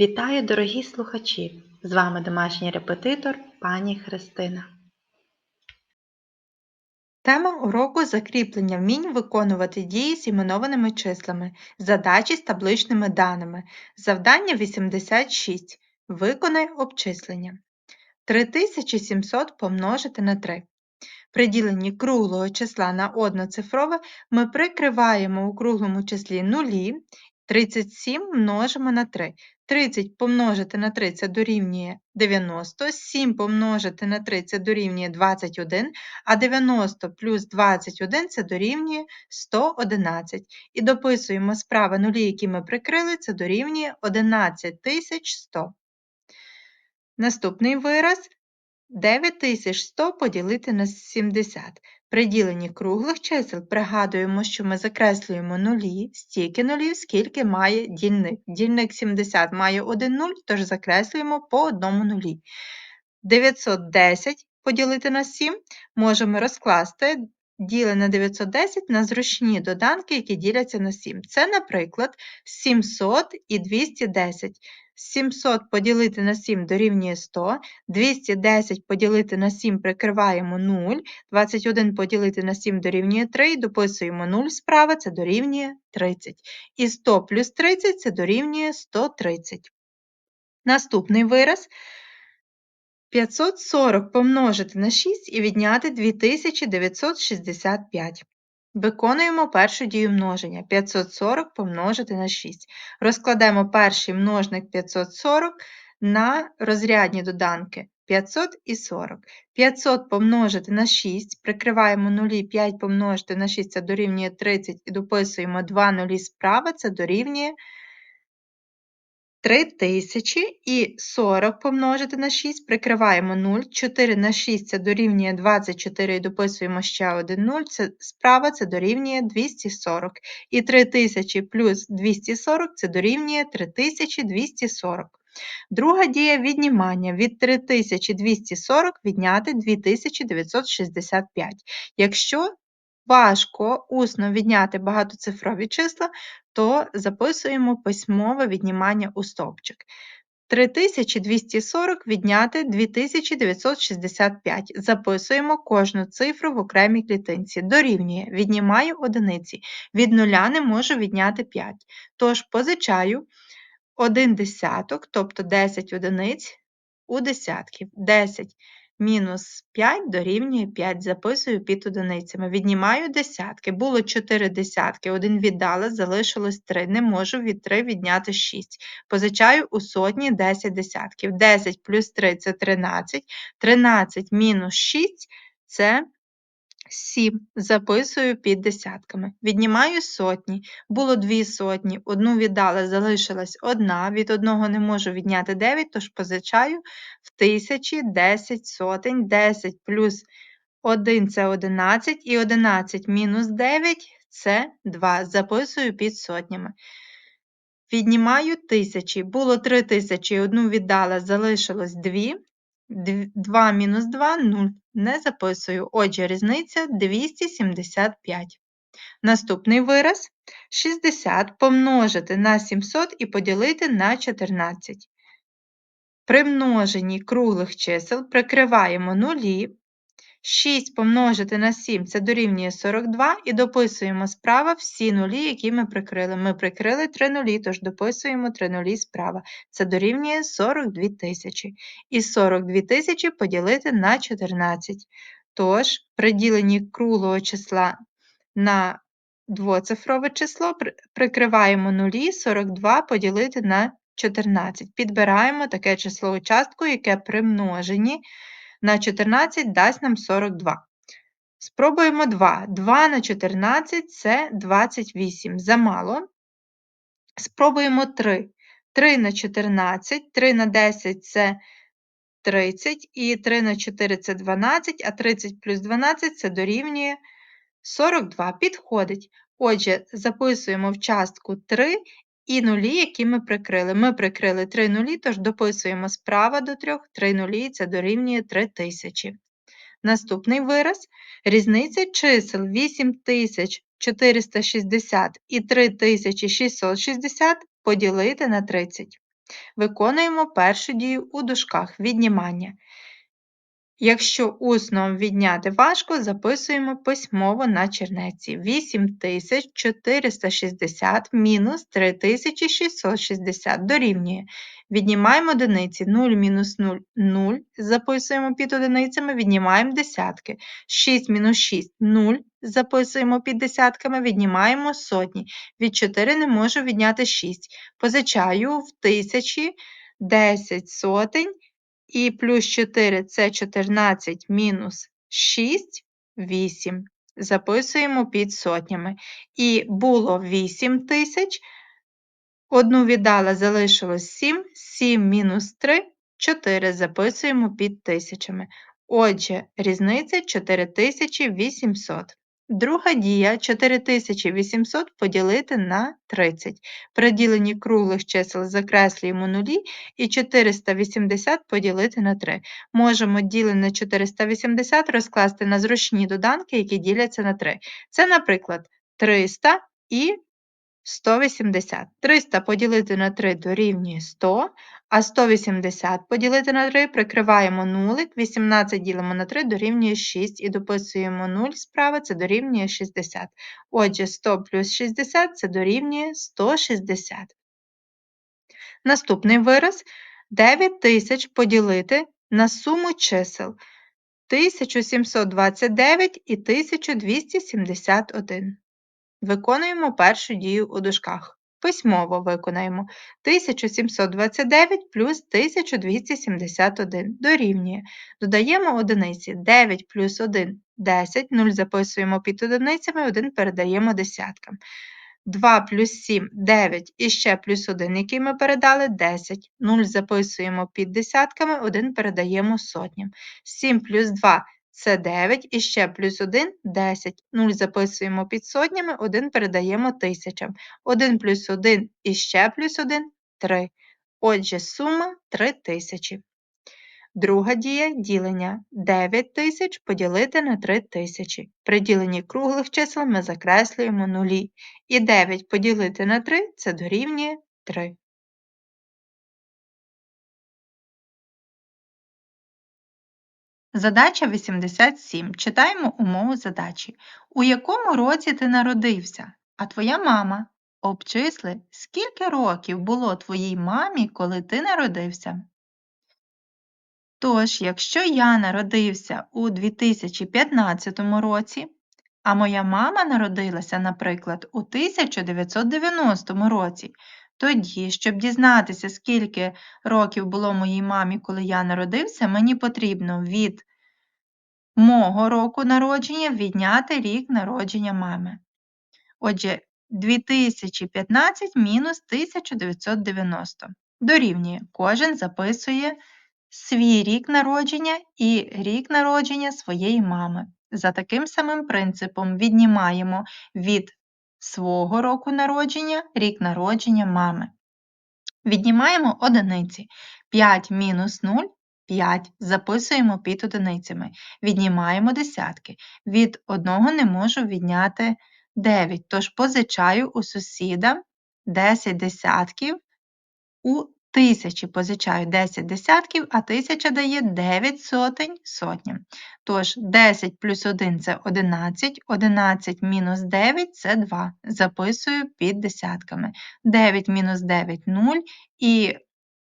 Вітаю, дорогі слухачі! З вами домашній репетитор пані Христина. Тема уроку закріплення вмінь виконувати дії з іменованими числами, задачі з табличними даними. Завдання 86. Виконай обчислення. 3700 помножити на 3. При діленні круглого числа на одноцифрове ми прикриваємо у круглому числі нулі, 37 множимо на 3. 30 помножити на 3 це дорівнює 90, 7 помножити на 3 це дорівнює 21, а 90 плюс 21 це дорівнює 111. І дописуємо справа нулі, які ми прикрили, це дорівнює 11100. Наступний вираз 9100 поділити на 70. При діленні круглих чисел пригадуємо, що ми закреслюємо нулі, стільки нулів, скільки має дільник. Дільник 70 має 1 нуль, тож закреслюємо по одному нулі. 910 поділити на 7 можемо розкласти діле на 910 на зручні доданки, які діляться на 7. Це, наприклад, 700 і 210. 700 поділити на 7 дорівнює 100, 210 поділити на 7 прикриваємо 0, 21 поділити на 7 дорівнює 3, дописуємо 0 справа, це дорівнює 30. І 100 плюс 30 це дорівнює 130. Наступний вираз 540 помножити на 6 і відняти 2965. Виконуємо першу дію множення 540 помножити на 6. Розкладемо перший множник 540 на розрядні доданки 500 і 40. 500 помножити на 6, прикриваємо нулі, 5 помножити на 6 це дорівнює 30 і дописуємо 2 нулі справа, це дорівнює 3000 і 40 помножити на 6, прикриваємо 0, 4 на 6 це дорівнює 24 і дописуємо ще один 0, це справа це дорівнює 240. І 3000 плюс 240 це дорівнює 3240. Друга дія віднімання від 3240 відняти 2965. Якщо важко усно відняти багатоцифрові числа, то записуємо письмове віднімання у стовпчик. 3240 відняти 2965. Записуємо кожну цифру в окремій клітинці. Дорівнює, віднімаю одиниці. Від нуля не можу відняти 5. Тож позичаю 1 десяток, тобто 10 одиниць у десятків. 10 Мінус 5 дорівнює 5. Записую під одиницями. Віднімаю десятки. Було 4 десятки, один віддала, залишилось 3. Не можу від 3 відняти 6. Позичаю у сотні 10 десятків. 10 плюс 3 це 13. 13 мінус 6 це 7. Записую під десятками. Віднімаю сотні. Було 2 сотні. Одну віддала, залишилась одна. Від одного не можу відняти 9, тож позичаю в тисячі 10 сотень. 10 плюс 1 це 11, і 11 мінус 9 це 2. Записую під сотнями. Віднімаю тисячі. Було 3 тисячі, одну віддала, залишилось 2. 2 мінус 2 0. Не записую. Отже, різниця 275. Наступний вираз 60 помножити на 700 і поділити на 14. При множенні круглих чисел прикриваємо нулі. 6 помножити на 7 це дорівнює 42 і дописуємо справа всі нулі, які ми прикрили. Ми прикрили 3 нулі, тож дописуємо 3 нулі справа. Це дорівнює 42 тисячі. І 42 тисячі поділити на 14. Тож, при діленні круглого числа на двоцифрове число прикриваємо нулі 42 поділити на 14. Підбираємо таке число у частку, яке при множенні на 14 дасть нам 42. Спробуємо 2. 2 на 14 це 28. Замало. Спробуємо 3. 3 на 14, 3 на 10 це 30, і 3 на 4 це 12, а 30 плюс 12 це дорівнює 42. Підходить. Отже, записуємо в частку 3 і нулі, які ми прикрили. Ми прикрили 3 нулі, тож дописуємо справа до 3, 3 нулі це дорівнює 3000. Наступний вираз різниця чисел 8460 і 3660 поділити на 30. Виконуємо першу дію у дужках віднімання. Якщо усно відняти важко, записуємо письмово на чернеці. 8460 мінус 3660 дорівнює. Віднімаємо одиниці 0 мінус 0 0. Записуємо під одиницями, віднімаємо десятки. 6 мінус 6 0. Записуємо під десятками, віднімаємо сотні. Від 4 не можу відняти 6. Позичаю в тисячі 10 сотень. І плюс 4 це 14 мінус 6 8. Записуємо під сотнями. І було 8 тисяч. Одну віддала, залишилось 7, 7 мінус 3 4 записуємо під тисячами. Отже, різниця 4800. Друга дія 4800 поділити на 30. При діленні круглих чисел закреслюємо нулі і 480 поділити на 3. Можемо ділене 480 розкласти на зручні доданки, які діляться на 3. Це, наприклад, 300 і 180. 300 поділити на 3 дорівнює 100, а 180 поділити на 3 прикриваємо нулик, 18 ділимо на 3 дорівнює 6 і дописуємо 0 справа, це дорівнює 60. Отже, 100 плюс 60 це дорівнює 160. Наступний вираз 9000 поділити на суму чисел 1729 і 1271. Виконуємо першу дію у дужках. Письмово виконаємо 1729 плюс 1271 дорівнює. Додаємо одиниці 9 плюс 1 10, 0 записуємо під одиницями, 1 передаємо десяткам. 2 плюс 7 9 і ще плюс 1, який ми передали 10. 0 записуємо під десятками, 1 передаємо сотням. 7 плюс 2 це 9 і ще плюс 1 10. 0 записуємо під сотнями, 1 передаємо тисячам. 1 плюс 1 і ще плюс 1 3. Отже, сума 3000. Друга дія ділення 9000 поділити на 3000. При діленні круглих чисел ми закреслюємо нулі. І 9 поділити на 3 це дорівнює 3. Задача 87. Читаємо умову задачі. У якому році ти народився? А твоя мама? Обчисли, скільки років було твоїй мамі, коли ти народився? Тож, якщо я народився у 2015 році, а моя мама народилася, наприклад, у 1990 році, тоді, щоб дізнатися, скільки років було моїй мамі, коли я народився, мені потрібно від мого року народження відняти рік народження мами. Отже, 2015 мінус 1990. Дорівнює, кожен записує свій рік народження і рік народження своєї мами. За таким самим принципом віднімаємо від свого року народження рік народження мами. Віднімаємо одиниці. 5 мінус 0 5. Записуємо під одиницями. Віднімаємо десятки. Від одного не можу відняти 9, тож позичаю у сусіда 10 десятків у тисячі позичаю 10 десятків, а тисяча дає 9 сотень сотня. Тож 10 плюс 1 це 11, 11 мінус 9 це 2. Записую під десятками. 9 мінус 9 0. І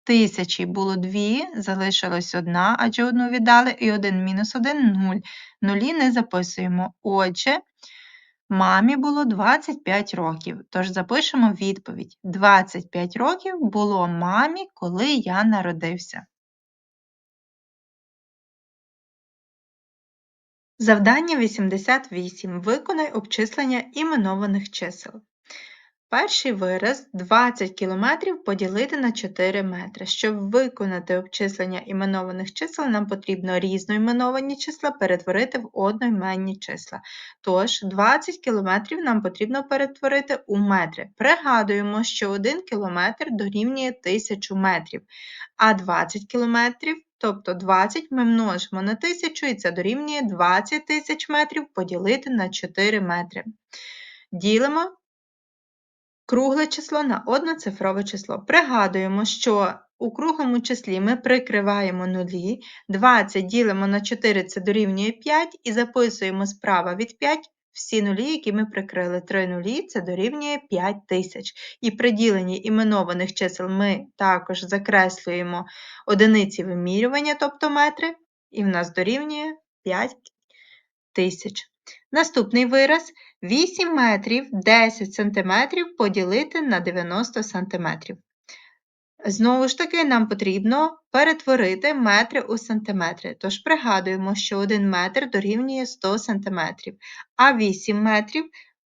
тисячі було 2, залишилось 1, адже одну віддали, і 1 мінус 1 0. Нулі не записуємо. Отже, Мамі було 25 років, тож запишемо відповідь: 25 років було мамі, коли я народився. Завдання 88. Виконай обчислення іменованих чисел. Перший вираз 20 км поділити на 4 метри. Щоб виконати обчислення іменованих чисел, нам потрібно різноіменовані числа перетворити в одноіменні числа. Тож 20 км нам потрібно перетворити у метри. Пригадуємо, що 1 км дорівнює 1000 метрів, а 20 км, тобто 20 ми множимо на 1000 і це дорівнює 20 тисяч метрів поділити на 4 метри. Ділимо кругле число на одноцифрове число. Пригадуємо, що у круглому числі ми прикриваємо нулі, 20 ділимо на 4 це дорівнює 5 і записуємо справа від 5 всі нулі, які ми прикрили. 3 нулі це дорівнює 5 тисяч. І при діленні іменованих чисел ми також закреслюємо одиниці вимірювання, тобто метри, і в нас дорівнює 5 тисяч. Наступний вираз 8 метрів 10 сантиметрів поділити на 90 сантиметрів. Знову ж таки, нам потрібно перетворити метри у сантиметри. Тож пригадуємо, що 1 метр дорівнює 100 сантиметрів, а 8 метрів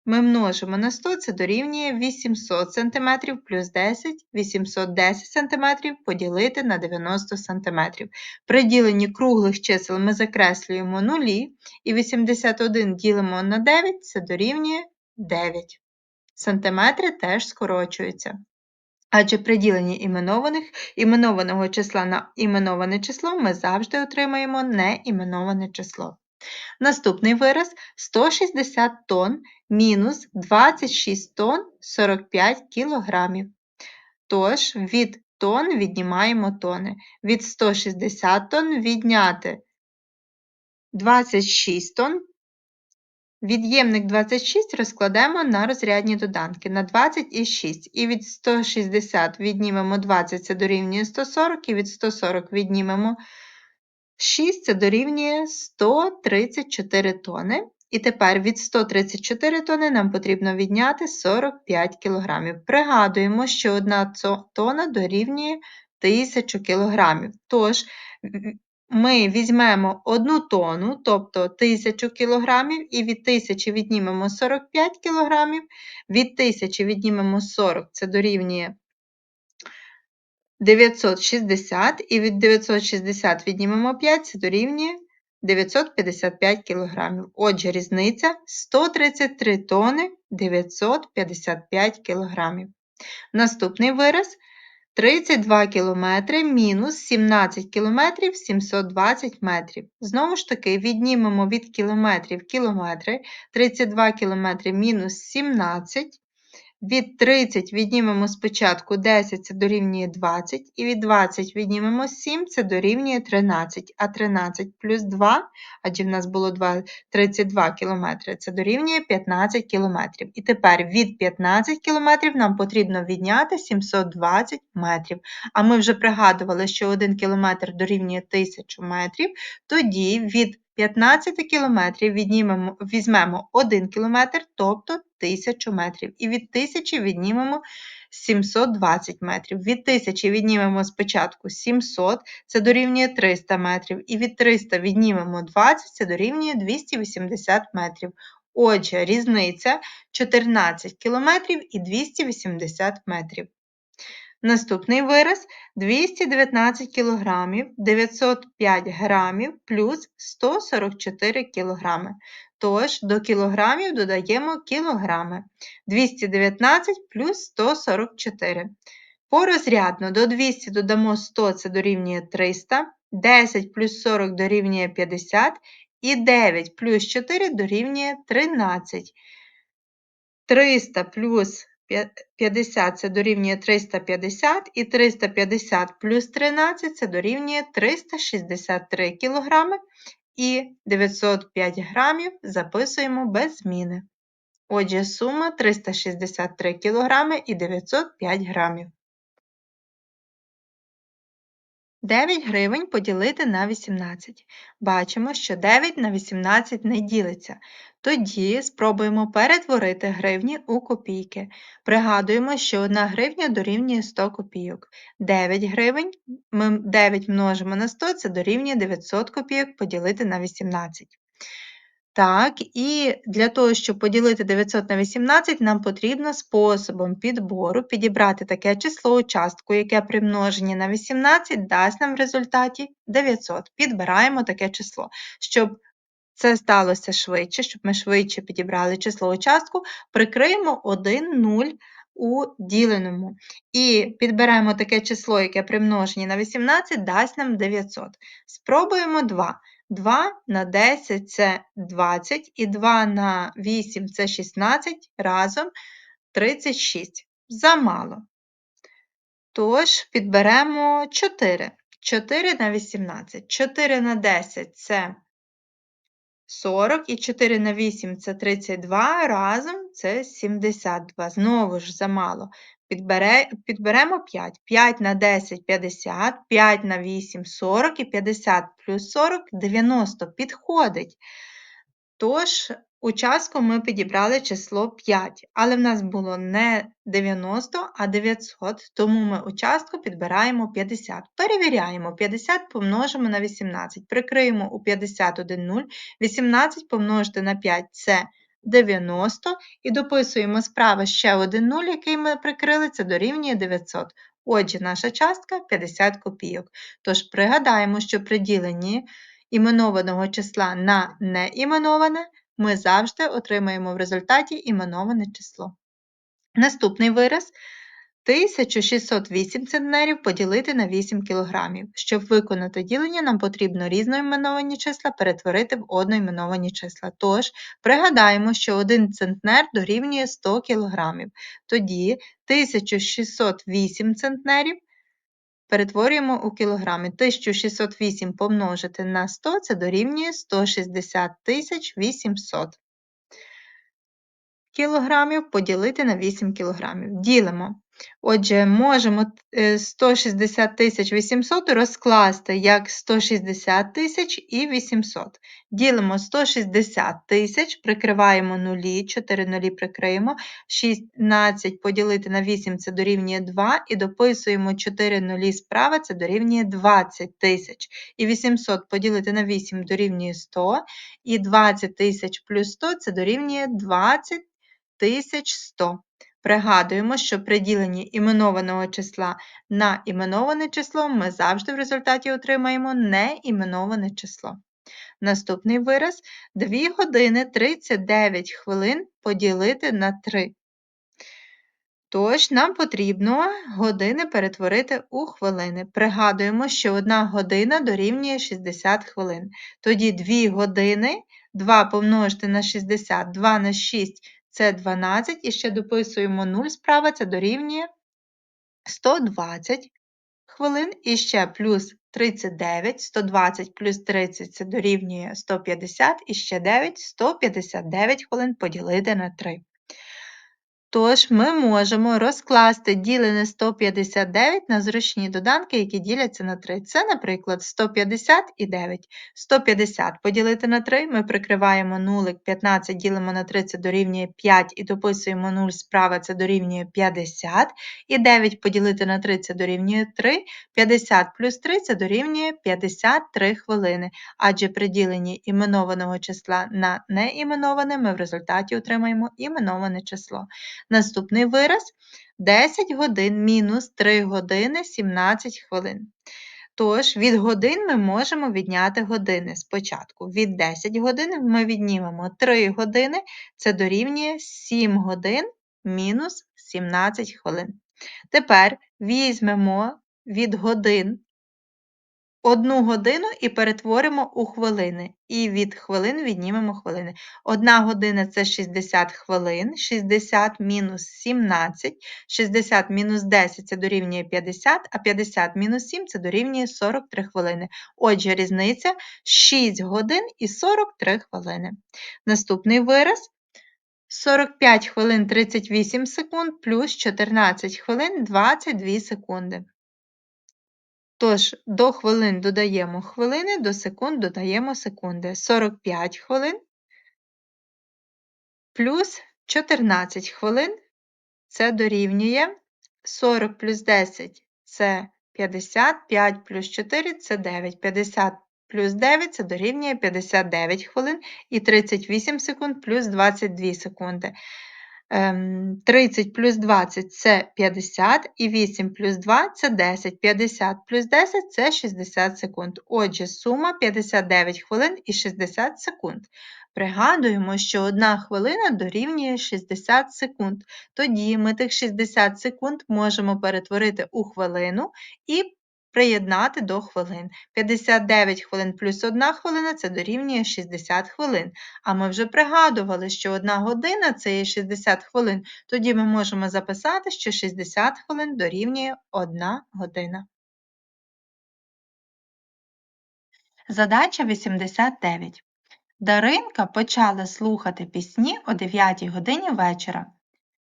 ми множимо на 100, це дорівнює 800 см плюс 10, 810 см поділити на 90 см. При діленні круглих чисел ми закреслюємо нулі, і 81 ділимо на 9, це дорівнює 9. Сантиметри теж скорочуються. Адже при діленні іменованих, іменованого числа на іменоване число ми завжди отримаємо неіменоване число. Наступний вираз 160 тонн мінус 26 тонн 45 кілограмів. Тож, від тонн віднімаємо тони. Від 160 тонн відняти 26 тонн. Від'ємник 26 розкладемо на розрядні доданки на 20 і 6. І від 160 віднімемо 20, це дорівнює 140, і від 140 віднімемо 6 це дорівнює 134 тони. І тепер від 134 тони нам потрібно відняти 45 кг. Пригадуємо, що 1 тона дорівнює 1000 кг. Тож, ми візьмемо 1 тону, тобто 1000 кг, і від 1000 віднімемо 45 кг, від 1000 віднімемо 40, це дорівнює 960 і від 960 віднімемо 5, це дорівнює 955 кг. Отже, різниця 133 тони 955 кг. Наступний вираз 32 км мінус 17 км 720 метрів. Знову ж таки, віднімемо від кілометрів кілометри, 32 км мінус 17 від 30 віднімемо спочатку 10, це дорівнює 20, і від 20 віднімемо 7, це дорівнює 13, а 13 плюс 2, адже в нас було 2, 32 км, це дорівнює 15 км. І тепер від 15 км нам потрібно відняти 720 метрів. А ми вже пригадували, що 1 км дорівнює 1000 метрів, тоді від 15 кілометрів віднімемо, візьмемо 1 кілометр, тобто 1000 метрів. І від 1000 віднімемо 720 метрів. Від 1000 віднімемо спочатку 700, це дорівнює 300 метрів. І від 300 віднімемо 20, це дорівнює 280 метрів. Отже, різниця 14 кілометрів і 280 метрів. Наступний вираз 219 кг 905 г плюс 144 кг. Тож до кілограмів додаємо кілограми. 219 плюс 144. Порозрядно до 200 додамо 100, це дорівнює 300, 10 плюс 40 дорівнює 50, і 9 плюс 4 дорівнює 13. 300 плюс 50 це дорівнює 350, і 350 плюс 13 це дорівнює 363 кг, і 905 грамів записуємо без зміни. Отже, сума 363 кг і 905 грамів. 9 гривень поділити на 18. Бачимо, що 9 на 18 не ділиться. Тоді спробуємо перетворити гривні у копійки. Пригадуємо, що 1 гривня дорівнює 100 копійок. 9 гривень ми 9 множимо на 100, це дорівнює 900 копійок поділити на 18. Так, і для того, щоб поділити 900 на 18, нам потрібно способом підбору підібрати таке число участку, яке при множенні на 18 дасть нам в результаті 900. Підбираємо таке число. Щоб це сталося швидше, щоб ми швидше підібрали число участку, прикриємо 1 0 у діленому. І підберемо таке число, яке при множенні на 18 дасть нам 900. Спробуємо 2. 2 на 10 це 20, і 2 на 8 це 16, разом 36. замало. Тож підберемо 4. 4 на 18. 4 на 10 це 40 і 4 на 8 це 32, разом це 72. Знову ж замало. Підбере, підберемо 5. 5 на 10 50, 5 на 8 40 і 50 плюс 40 90. Підходить. Тож, у частку ми підібрали число 5, але в нас було не 90, а 900, тому ми у частку підбираємо 50. Перевіряємо, 50 помножимо на 18, прикриємо у 51 0, 18 помножити на 5 це 90, і дописуємо справа ще один 0, який ми прикрили, це дорівнює 900. Отже, наша частка 50 копійок. Тож пригадаємо, що при діленні іменованого числа на неіменоване, ми завжди отримаємо в результаті іменоване число. Наступний вираз 1608 центнерів поділити на 8 кг. Щоб виконати ділення, нам потрібно різноіменовані числа перетворити в одноіменовані числа. Тож, пригадаємо, що 1 центнер дорівнює 100 кг. Тоді 1608 центнерів Перетворюємо у кілограми. 1608 помножити на 100 це дорівнює 160 800 кілограмів поділити на 8 кілограмів. Ділимо. Отже, можемо 160 е, 800 розкласти як 160 тисяч і 800. Ділимо 160 тисяч, прикриваємо нулі, 4 нулі прикриємо, 16 поділити на 8 це дорівнює 2, і дописуємо 4 нулі справа, це дорівнює 20 тисяч. І 800 поділити на 8 дорівнює 100, і 20 тисяч плюс 100 це дорівнює 20 1100. Пригадуємо, що при діленні іменованого числа на іменоване число ми завжди в результаті отримаємо неіменоване число. Наступний вираз 2 години 39 хвилин поділити на 3. Тож, нам потрібно години перетворити у хвилини. Пригадуємо, що 1 година дорівнює 60 хвилин. Тоді 2 години 2 помножити на 60, 2 на 6 це 12, і ще дописуємо 0 справа, це дорівнює 120 хвилин, і ще плюс 39, 120 плюс 30 це дорівнює 150, і ще 9, 159 хвилин поділити на 3. Тож ми можемо розкласти ділене 159 на зручні доданки, які діляться на 3. Це, наприклад, 150 і 9. 150 поділити на 3, ми прикриваємо нулик, 15 ділимо на 3, це дорівнює 5 і дописуємо 0 справа, це дорівнює 50. І 9 поділити на 3 це дорівнює 3. 50 плюс 3 це дорівнює 53 хвилини. Адже при діленні іменованого числа на неіменоване ми в результаті отримаємо іменоване число. Наступний вираз 10 годин мінус 3 години 17 хвилин. Тож, від годин ми можемо відняти години спочатку. Від 10 годин ми віднімемо 3 години, це дорівнює 7 годин мінус 17 хвилин. Тепер візьмемо від годин Одну годину і перетворимо у хвилини. І від хвилин віднімемо хвилини. Одна година це 60 хвилин, 60 мінус 17, 60 мінус 10 це дорівнює 50, а 50 мінус 7 це дорівнює 43 хвилини. Отже, різниця 6 годин і 43 хвилини. Наступний вираз. 45 хвилин 38 секунд плюс 14 хвилин 22 секунди. Тож, до хвилин додаємо хвилини, до секунд додаємо секунди. 45 хвилин плюс 14 хвилин це дорівнює 40 плюс 10 це 50, 5 плюс 4 це 9. 50 плюс 9 це дорівнює 59 хвилин і 38 секунд плюс 22 секунди. 30 ем, плюс 20 це 50, і 8 плюс 2 це 10. 50 плюс 10 це 60 секунд. Отже, сума 59 хвилин і 60 секунд. Пригадуємо, що 1 хвилина дорівнює 60 секунд. Тоді ми тих 60 секунд можемо перетворити у хвилину і приєднати до хвилин. 59 хвилин плюс 1 хвилина це дорівнює 60 хвилин. А ми вже пригадували, що 1 година це є 60 хвилин. Тоді ми можемо записати, що 60 хвилин дорівнює 1 година. Задача 89. Даринка почала слухати пісні о 9 годині вечора.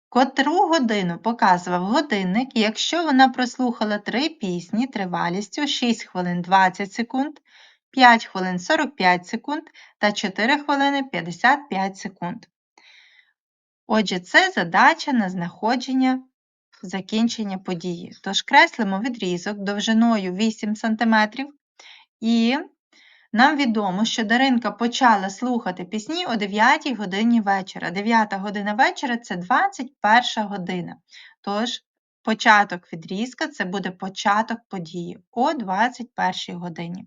Котру годину показував годинник, якщо вона прослухала три пісні тривалістю 6 хвилин 20 секунд, 5 хвилин 45 секунд та 4 хвилини 55 секунд. Отже, це задача на знаходження закінчення події. Тож креслимо відрізок довжиною 8 см і нам відомо, що Даринка почала слухати пісні о 9 годині вечора. 9 година вечора це 21 година. Тож, початок відрізка це буде початок події о 21 годині.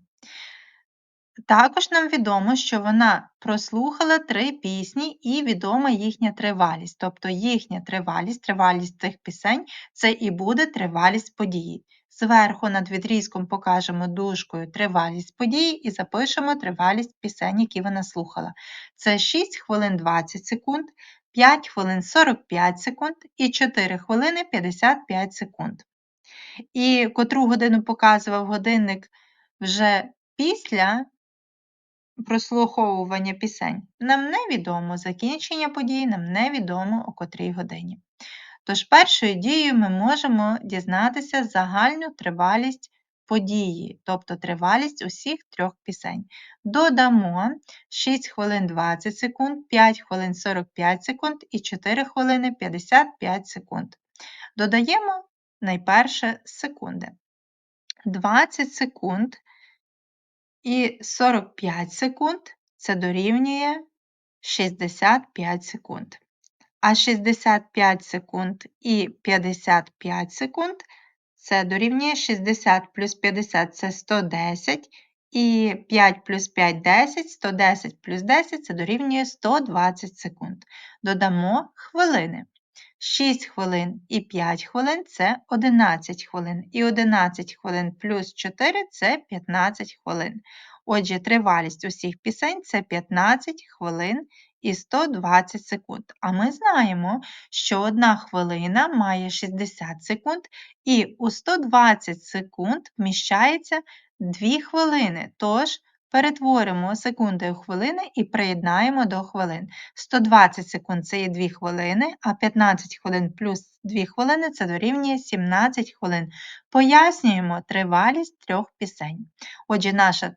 Також нам відомо, що вона прослухала три пісні і відома їхня тривалість. Тобто їхня тривалість, тривалість цих пісень це і буде тривалість події. Зверху над відрізком покажемо дужкою тривалість події і запишемо тривалість пісень, які вона слухала. Це 6 хвилин 20 секунд, 5 хвилин 45 секунд і 4 хвилини 55 секунд. І котру годину показував годинник вже після прослуховування пісень. Нам невідомо закінчення подій, нам невідомо о котрій годині. Тож першою дією ми можемо дізнатися загальну тривалість події, тобто тривалість усіх трьох пісень. Додамо 6 хвилин 20 секунд, 5 хвилин 45 секунд і 4 хвилини 55 секунд. Додаємо найперше секунди. 20 секунд і 45 секунд це дорівнює 65 секунд. А 65 секунд і 55 секунд це дорівнює 60 плюс 50 це 110, і 5 плюс 5 10, 110 плюс 10 це дорівнює 120 секунд. Додамо хвилини. 6 хвилин і 5 хвилин це 11 хвилин. І 11 хвилин плюс 4 це 15 хвилин. Отже, тривалість усіх пісень це 15 хвилин і 120 секунд. А ми знаємо, що 1 хвилина має 60 секунд, і у 120 секунд вміщається 2 хвилини. Тож, Перетворимо секунди у хвилини і приєднаємо до хвилин. 120 секунд це є 2 хвилини, а 15 хвилин плюс 2 хвилини це дорівнює 17 хвилин. Пояснюємо тривалість трьох пісень. Отже, наша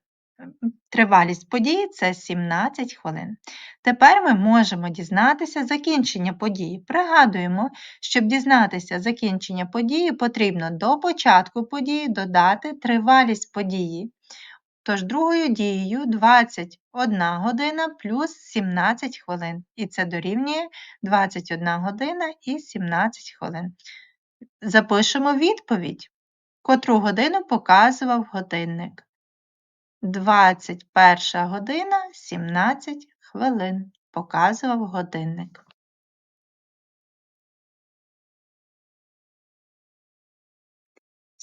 тривалість події це 17 хвилин. Тепер ми можемо дізнатися закінчення події. Пригадуємо, щоб дізнатися закінчення події, потрібно до початку події додати тривалість події. Тож другою дією 21 година плюс 17 хвилин. І це дорівнює 21 година і 17 хвилин. Запишемо відповідь, котру годину показував годинник. 21 година 17 хвилин показував годинник.